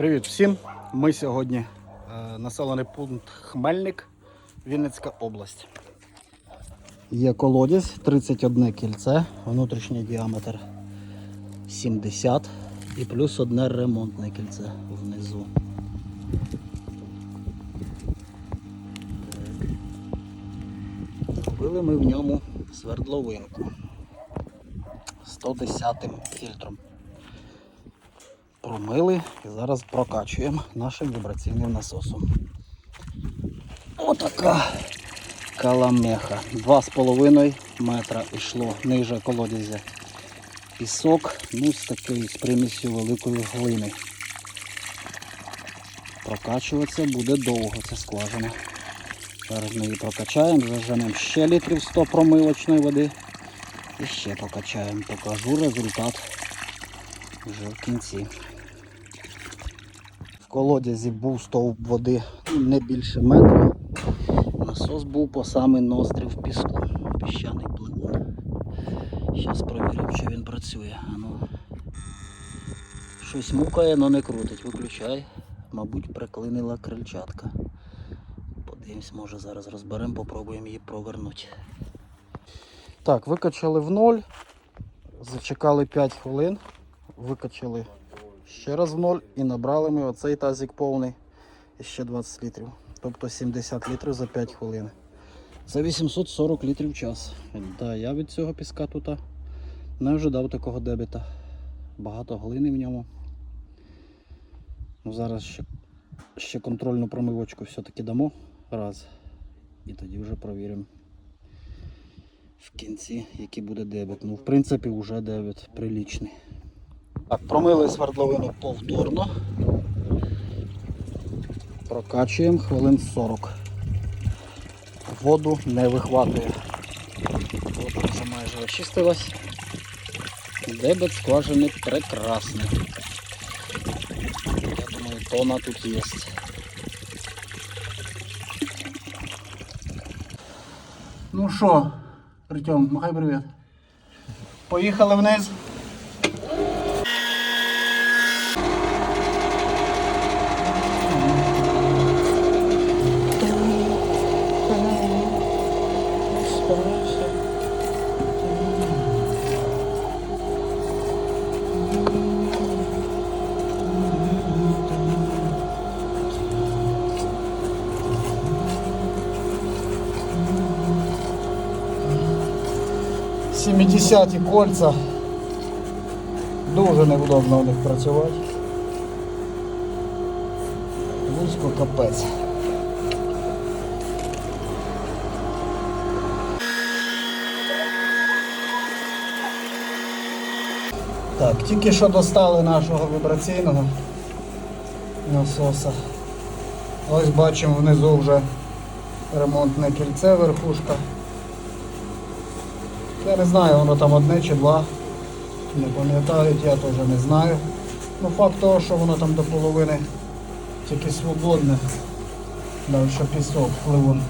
Привіт всім! Ми сьогодні е, населений пункт Хмельник, Вінницька область. Є колодязь 31 кільце, внутрішній діаметр 70 і плюс одне ремонтне кільце внизу. Так. Робили ми в ньому свердловинку 110 фільтром промили і зараз прокачуємо нашим вібраційним насосом. Отака каламеха. 2,5 метра йшло ниже колодязя. Пісок, ну з такою з примісю великої глини. Прокачуватися буде довго ця скважина. Зараз ми її прокачаємо, заженемо ще літрів 100 промивочної води. І ще прокачаємо. Покажу результат вже в кінці. Колодязі був стовп води не більше метра. Насос був по самий ноздрі в піску. Піщаний пливун. Зараз перевіримо, чи він працює. А ну. Щось мукає, але не крутить. Виключай. Мабуть, приклинила крильчатка. Подивимось, може зараз розберемо, попробуємо її провернути. Так, викачали в ноль. Зачекали 5 хвилин. Викачали ще раз в ноль і набрали ми оцей тазик повний ще 20 літрів. Тобто 70 літрів за 5 хвилин. Це 840 літрів час. Да, я від цього піска тут не ожидав такого дебіта. Багато глини в ньому. Ну, зараз ще, ще контрольну промивочку все-таки дамо раз. І тоді вже провіримо в кінці, який буде дебіт. Ну, в принципі, вже дебіт прилічний. Так, промили свердловину повторно. Прокачуємо хвилин 40. Воду не вихватує. Вода вже майже очистилась. Дебет скважини прекрасний. Я думаю, тона тут є. Ну що, Артем, махай привіт. Поїхали вниз. Сімдесяті кольця. Дуже невдобно у них працювати. Вузько капець. Так, тільки що достали нашого вібраційного насоса. Ось бачимо внизу вже ремонтне кільце, верхушка. Я не знаю, воно там одне чи два. Не пам'ятають, я теж не знаю. Ну факт того, що воно там до половини тільки свободне. Далі пісок, пливун.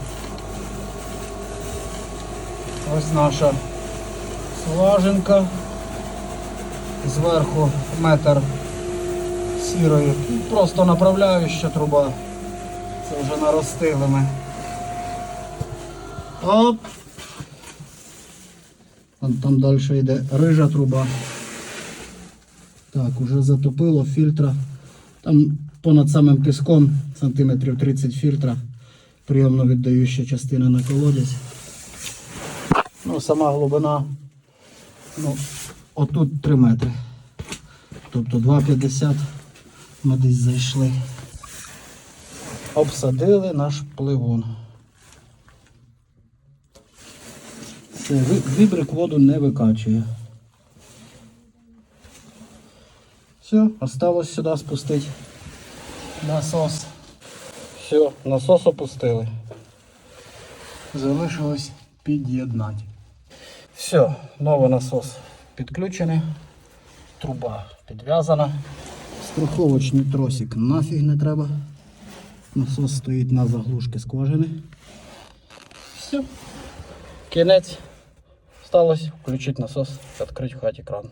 Ось наша слаженка. Зверху метр сірої. Просто направляюча труба. Це вже наростили ми. Оп! Вон там далі йде рижа труба. Так, уже затопило фільтра. Там понад самим піском сантиметрів 30 фільтра. Прийомно віддаюча частина на колодязь. Ну, сама глибина ну, отут 3 метри. Тобто 2,50 ми десь зайшли. Обсадили наш пливун. Вибрик воду не викачує. Все, осталось сюди спустити насос. Все, насос опустили. Залишилось під'єднати. Все, новий насос підключений. Труба підв'язана. Страховочний тросик нафіг не треба. Насос стоїть на заглушки скважини. Все. Кінець. Осталось включити насос, відкрити в хаті кран.